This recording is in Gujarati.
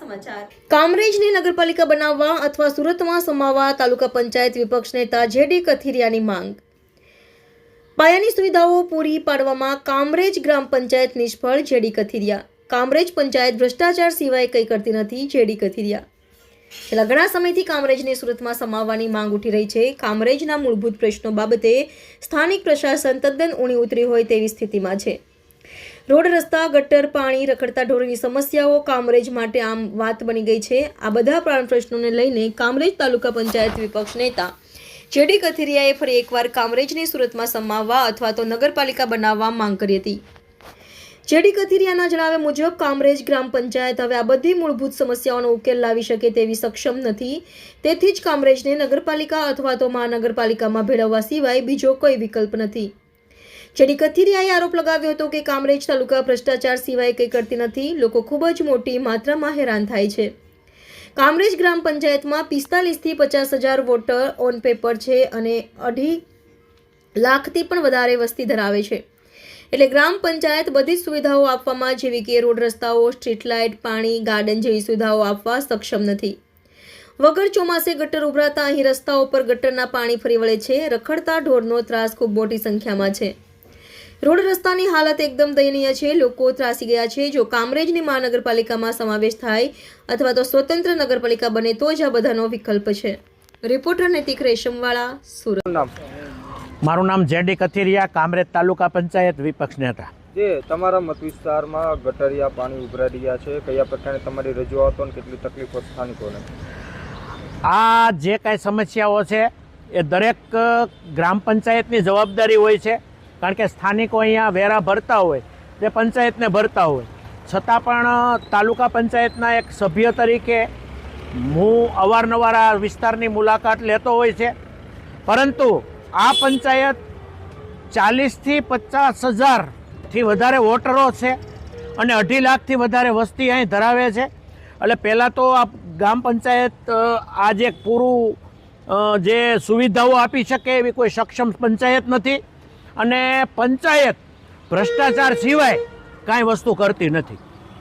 સમાચાર. કામરેજની નગરપાલિકા બનાવવા અથવા સુરતમાં સમાવવા તાલુકા પંચાયત વિપક્ષ નેતા જેડી કથિરિયાની માંગ. પાયાની સુવિધાઓ પૂરી પાડવામાં કામરેજ ગ્રામ પંચાયત નિષ્ફળ જેડી કથિરિયા. કામરેજ પંચાયત ભ્રષ્ટાચાર સિવાય કંઈ કરતી નથી જેડી કથિરિયા. છેલ્લા ઘણા સમયથી કામરેજને સુરતમાં સમાવવાની માંગ ઉઠી રહી છે. કામરેજના મૂળભૂત પ્રશ્નો બાબતે સ્થાનિક પ્રશાસન તદ્દન ઊણી ઉતરી હોય તેવી સ્થિતિમાં છે. રોડ રસ્તા, ગટર, પાણી રખડતા ઢોરની સમસ્યાઓ કામરેજ માટે આમ વાત બની ગઈ છે. આ બધા પ્રાણ પ્રશ્નોને લઈને કામરેજ તાલુકા પંચાયત વિપક્ષ નેતા જેડી કથિરિયાએ ફરી એકવાર કામરેજને સુરતમાં સમાવવા અથવા તો નગરપાલિકા બનાવવા માંગ કરી હતી. જેડી કથિરિયાના જણાવ્યા મુજબ, કામરેજ ગ્રામ પંચાયત હવે આ બધી મૂળભૂત સમસ્યાઓનો ઉકેલ લાવી શકે તેવી સક્ષમ નથી. તેથી જ કામરેજને નગરપાલિકા અથવા તો મહાનગરપાલિકામાં ભેળવવા સિવાય બીજો કોઈ વિકલ્પ નથી. જેડી કથિરિયાએ આરોપ લગાવ્યો હતો કે કામરેજ તાલુકા ભ્રષ્ટાચાર સિવાય કંઈ કરતી નથી, લોકો ખૂબ જ મોટી માત્રામાં હેરાન થાય છે. કામરેજ ગ્રામ પંચાયતમાં પિસ્તાલીસથી પચાસ હજાર વોટર ઓન પેપર છે અને અઢી લાખથી પણ વધારે વસ્તી ધરાવે છે. એટલે ગ્રામ પંચાયત બધી જ સુવિધાઓ આપવામાં, જેવી કે રોડ રસ્તાઓ, સ્ટ્રીટ લાઇટ, પાણી, ગાર્ડન જેવી સુવિધાઓ આપવા સક્ષમ નથી. વગર ચોમાસે ગટર ઉભરાતા અહીં રસ્તાઓ પર ગટરના પાણી ફરી વળે છે. રખડતા ઢોરનો ત્રાસ ખૂબ મોટી સંખ્યામાં છે. રોડ રસ્તાની હાલત એકદમ દયનીય છે. લોકો ત્રાસી ગયા છે. જો કામરેજની મહાનગરપાલિકામાં સમાવેશ થાય અથવા તો સ્વતંત્ર નગરપાલિકા બને તો જ આ બધાનો વિકલ્પ છે. રિપોર્ટર નૈતિક રેશમવાળા સુરત. મારું નામ જેડી કથિરિયા કામરેજ તાલુકા પંચાયત વિપક્ષ નેતા જે તમારા મત વિસ્તારમાં ગટરિયા પાણી ઉભરાઈ રહ્યા છે. કયા પ્રકારની તમારી રજૂઆતો અને કેટલી તકલીફો સ્થાનિકોને? આ જે કાંઈ સમસ્યાઓ છે એ દરેક ગ્રામ પંચાયતની જવાબદારી હોય છે. કારણ કે સ્થાનિકો અહીંયા વેરા ભરતા હોય તે પંચાયતને ભરતા હોય. છતાં પણ તાલુકા પંચાયતના એક સભ્ય તરીકે હું અવારનવાર આ વિસ્તારની મુલાકાત લેતો હોય છે. પરંતુ આ પંચાયત ચાલીસથી પચાસ હજારથી વધારે વોટરો છે અને અઢી લાખથી વધારે વસ્તી અહીં ધરાવે છે. એટલે પહેલાં તો આ ગ્રામ પંચાયત આજે પૂરું જે સુવિધાઓ આપી શકે એવી કોઈ સક્ષમ પંચાયત નથી. અને પંચાયત ભ્રષ્ટાચાર સિવાય કાંઈ વસ્તુ કરતી નથી.